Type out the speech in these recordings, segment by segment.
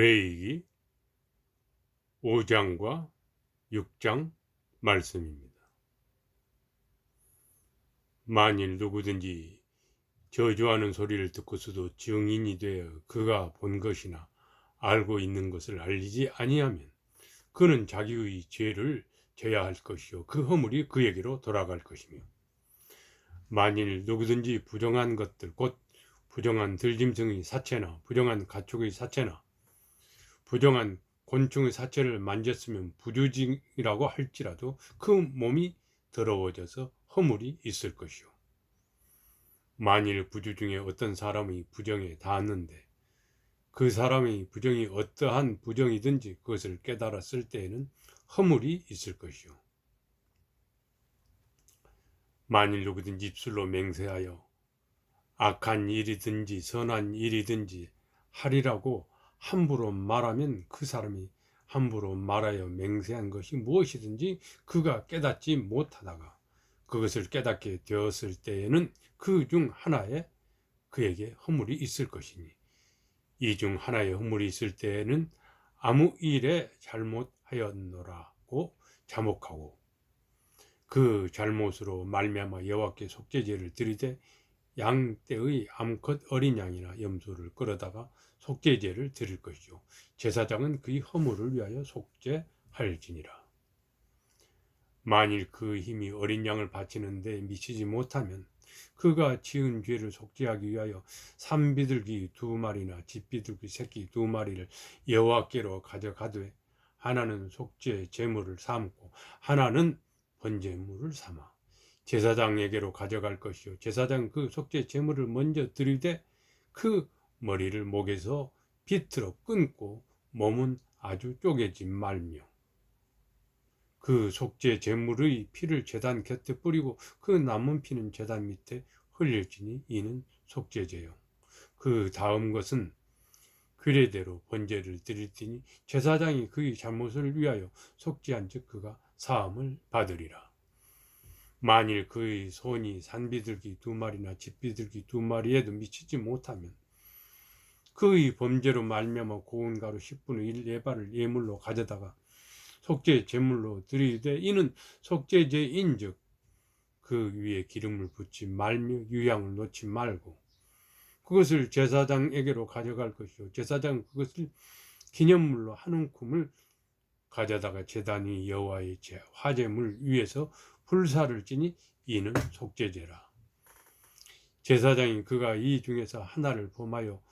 레이기 5장과 6장 말씀입니다. 만일 누구든지 저주하는 소리를 듣고서도 증인이 되어 그가 본 것이나 알고 있는 것을 알리지 아니하면 그는 자기의 죄를 져야 할 것이요 그 허물이 그에게로 돌아갈 것이며 만일 누구든지 부정한 것들 곧 부정한 들짐승의 사체나 부정한 가축의 사체나 부정한 곤충의 사체를 만졌으면 부주징이라고 할지라도 그 몸이 더러워져서 허물이 있을 것이요. 만일 부주 중에 어떤 사람이 부정에 닿았는데 그 사람의 부정이 어떠한 부정이든지 그것을 깨달았을 때에는 허물이 있을 것이요. 만일 누구든지 입술로 맹세하여 악한 일이든지 선한 일이든지 하리라고 함부로 말하면 그 사람이 함부로 말하여 맹세한 것이 무엇이든지 그가 깨닫지 못하다가 그것을 깨닫게 되었을 때에는 그 중 하나에 그에게 허물이 있을 것이니 이 중 하나의 허물이 있을 때에는 아무 일에 잘못하였노라고 자목하고 그 잘못으로 말미암아 여호와께 속죄제를 드리되 양 떼의 암컷 어린 양이나 염소를 끌어다가 속죄제를 드릴 것이요. 제사장은 그의 허물을 위하여 속죄할지니라. 만일 그 힘이 어린 양을 바치는데 미치지 못하면 그가 지은 죄를 속죄하기 위하여 산비둘기 두 마리나 집비둘기 새끼 두 마리를 여호와께로 가져가되 하나는 속죄 제물을 삼고 하나는 번제물을 삼아 제사장에게로 가져갈 것이요 제사장 그 속죄 제물을 먼저 드리되 그 머리를 목에서 비틀어 끊고 몸은 아주 쪼개지 말며 그 속죄 제물의 피를 제단 곁에 뿌리고 그 남은 피는 제단 밑에 흘릴지니 이는 속죄제요. 그 다음 것은 규례대로 번제를 드릴 테니 제사장이 그의 잘못을 위하여 속죄한 즉 그가 사함을 받으리라. 만일 그의 손이 산비둘기 두 마리나 집비둘기 두 마리에도 미치지 못하면 그의 범죄로 말미암아 고운 가루 10분의 1 예발을 예물로 가져다가 속죄 제물로 드리되 이는 속죄제인즉 그 위에 기름을 붓지 말며 유향을 놓지 말고 그것을 제사장에게로 가져갈 것이요. 제사장 그것을 기념물로 한 움큼을 가져다가 제단이 여호와의 화제물 위에서 불사를 지니 이는 속죄제라 제사장이 그가 이 중에서 하나를 범하여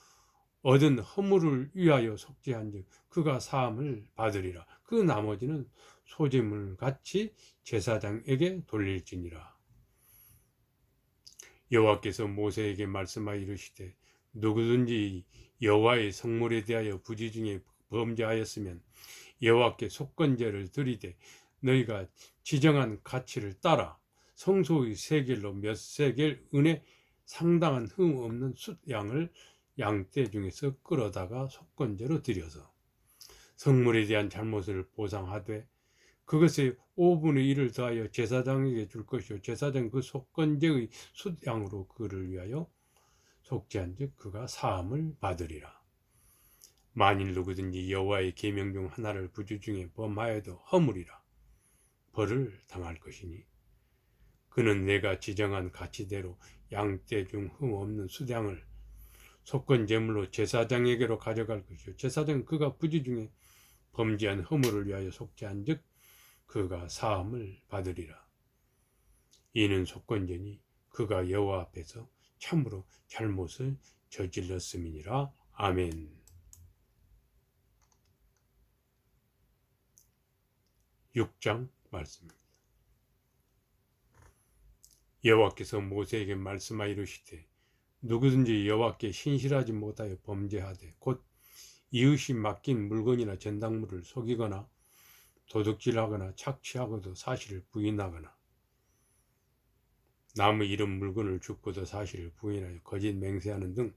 얻은 허물을 위하여 속죄한즉 그가 사함을 받으리라. 그 나머지는 소재물 같이 제사장에게 돌릴지니라. 여호와께서 모세에게 말씀하여 이르시되 누구든지 여호와의 성물에 대하여 부지 중에 범죄하였으면 여호와께 속건제를 드리되 너희가 지정한 가치를 따라 성소의 세겔로 몇 세겔 은에 상당한 흠 없는 숫양을 양떼 중에서 끌어다가 속건제로 드려서 성물에 대한 잘못을 보상하되 그것의 5분의 1을 더하여 제사장에게 줄 것이요 제사장 그 속건제의 숫양으로 그를 위하여 속죄한즉 그가 사함을 받으리라. 만일 누구든지 여호와의 계명 중 하나를 부주 중에 범하여도 허물이라 벌을 당할 것이니 그는 내가 지정한 가치대로 양떼 중 흠 없는 수량을 속건 제물로 제사장에게로 가져갈 것이요 제사장 그가 부지 중에 범죄한 허물을 위하여 속죄한즉 그가 사함을 받으리라. 이는 속건제니 그가 여호와 앞에서 참으로 잘못을 저질렀음이니라. 아멘. 육장 말씀입니다. 여호와께서 모세에게 말씀하여 이르시되 누구든지 여호와께 신실하지 못하여 범죄하되 곧 이웃이 맡긴 물건이나 전당물을 속이거나 도둑질하거나 착취하고도 사실을 부인하거나 남의 이런 물건을 줍고도 사실을 부인하여 거짓 맹세하는 등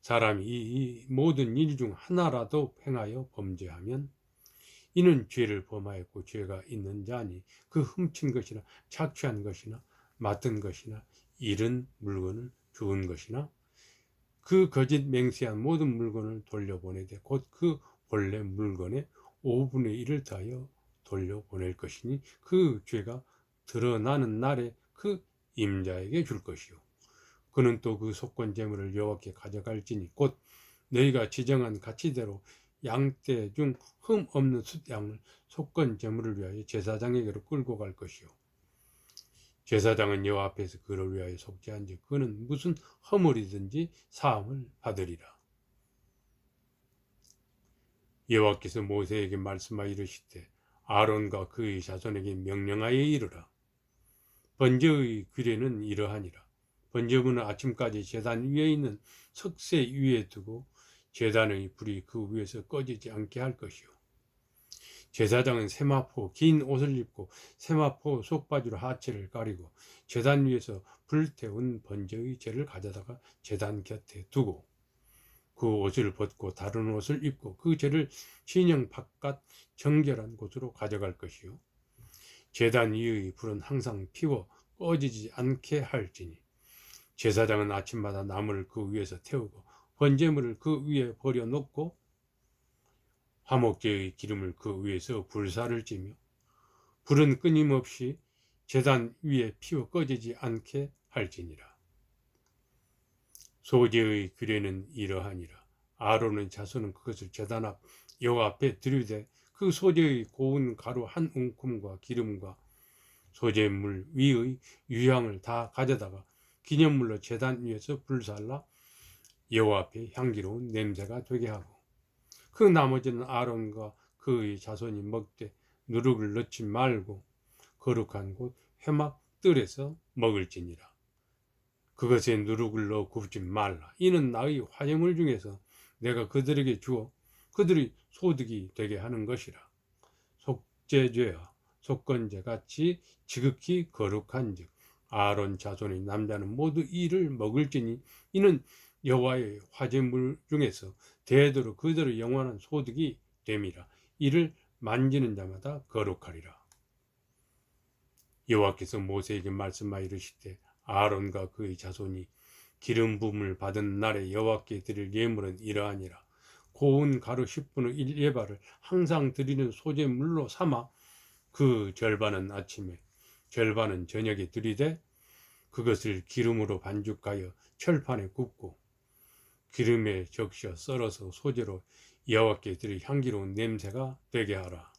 사람이 이, 모든 일 중 하나라도 행하여 범죄하면 이는 죄를 범하였고 죄가 있는 자니 그 훔친 것이나 착취한 것이나 맡은 것이나 잃은 물건을 주은 것이나 그 거짓 맹세한 모든 물건을 돌려보내되 곧 그 본래 물건의 5분의 1을 더하여 돌려보낼 것이니 그 죄가 드러나는 날에 그 임자에게 줄 것이요. 그는 또 그 속건 제물을 여호와께 가져갈지니 곧 너희가 지정한 가치대로 양떼 중 흠 없는 숫양을 속건 제물을 위하여 제사장에게로 끌고 갈 것이요 제사장은 여호와 앞에서 그를 위하여 속죄한즉 그는 무슨 허물이든지 사함을 받으리라. 여호와께서 모세에게 말씀하여 이르시되 아론과 그의 자손에게 명령하여 이르라. 번제의 규례는 이러하니라. 번제물은 아침까지 제단 위에 있는 석쇠 위에 두고 제단의 불이 그 위에서 꺼지지 않게 할 것이요 제사장은 세마포 긴 옷을 입고 세마포 속바지로 하체를 가리고 제단 위에서 불태운 번제의 재를 가져다가 제단 곁에 두고 그 옷을 벗고 다른 옷을 입고 그 재를 진영 바깥 정결한 곳으로 가져갈 것이요 제단 위의 불은 항상 피워 꺼지지 않게 할지니 제사장은 아침마다 나무를 그 위에서 태우고 번제물을 그 위에 버려 놓고 화목제의 기름을 그 위에서 불사를 찌며 불은 끊임없이 제단 위에 피워 꺼지지 않게 할지니라. 소제의 규례는 이러하니라. 아론의 자손은 그것을 제단 앞 여호와 앞에 들이되 그 소제의 고운 가루 한 움큼과 기름과 소제물 위의 유향을 다 가져다가 기념물로 제단 위에서 불살라 여호와 앞에 향기로운 냄새가 되게 하고 그 나머지는 아론과 그의 자손이 먹되 누룩을 넣지 말고 거룩한 곳 회막 뜰에서 먹을지니라. 그것에 누룩을 넣어 굽지 말라. 이는 나의 화재물 중에서 내가 그들에게 주어 그들이 소득이 되게 하는 것이라. 속죄죄와 속건죄 같이 지극히 거룩한즉 아론 자손의 남자는 모두 이를 먹을지니 이는 여호와의 화제물 중에서 대대로 그대로 영원한 소득이 됨이라. 이를 만지는 자마다 거룩하리라. 여호와께서 모세에게 말씀하여 이르시되 아론과 그의 자손이 기름 부음을 받은 날에 여호와께 드릴 예물은 이러하니라. 고운 가루 10분의 1 예발을 항상 드리는 소재물로 삼아 그 절반은 아침에 절반은 저녁에 드리되 그것을 기름으로 반죽하여 철판에 굽고 기름에 적셔 썰어서 소재로 여호와께 드릴 향기로운 냄새가 되게 하라.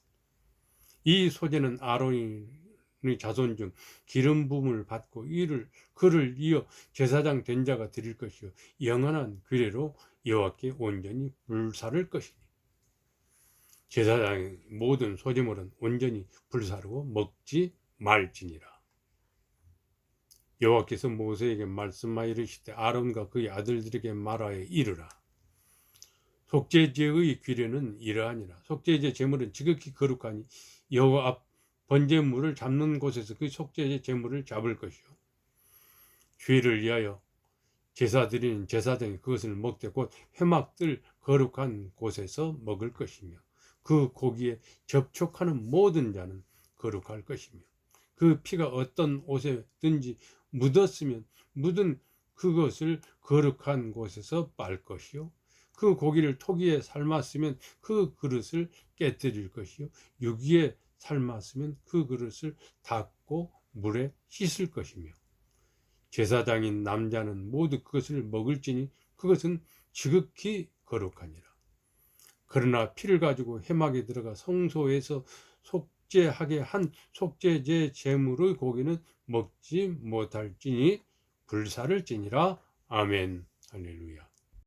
이 소재는 아론의 자손 중 기름 부음을 받고 이를 그를 이어 제사장 된 자가 드릴 것이요 영원한 규례로 여호와께 온전히 불사를 것이니 제사장의 모든 소재물은 온전히 불사르고 먹지 말지니라. 여호와께서 모세에게 말씀하여 이르시되 아론과 그의 아들들에게 말하여 이르라. 속죄제의 규례는 이러하니라. 속죄제 제물은 지극히 거룩하니 여호와 앞 번제물을 잡는 곳에서 그 속죄제 제물을 잡을 것이요. 죄를 위하여 제사 드리는 제사장이 그것을 먹되 곧 회막들 거룩한 곳에서 먹을 것이며 그 고기에 접촉하는 모든 자는 거룩할 것이며 그 피가 어떤 옷에든지 묻었으면 묻은 그것을 거룩한 곳에서 빨 것이요. 그 고기를 토기에 삶았으면 그 그릇을 깨뜨릴 것이요. 유기에 삶았으면 그 그릇을 닦고 물에 씻을 것이며. 제사장인 남자는 모두 그것을 먹을지니 그것은 지극히 거룩하니라. 그러나 피를 가지고 해막에 들어가 성소에서 속죄하게 한 속죄제 제물의 고기는 먹지 못할지니 불사를 지니라. 아멘. 할렐루야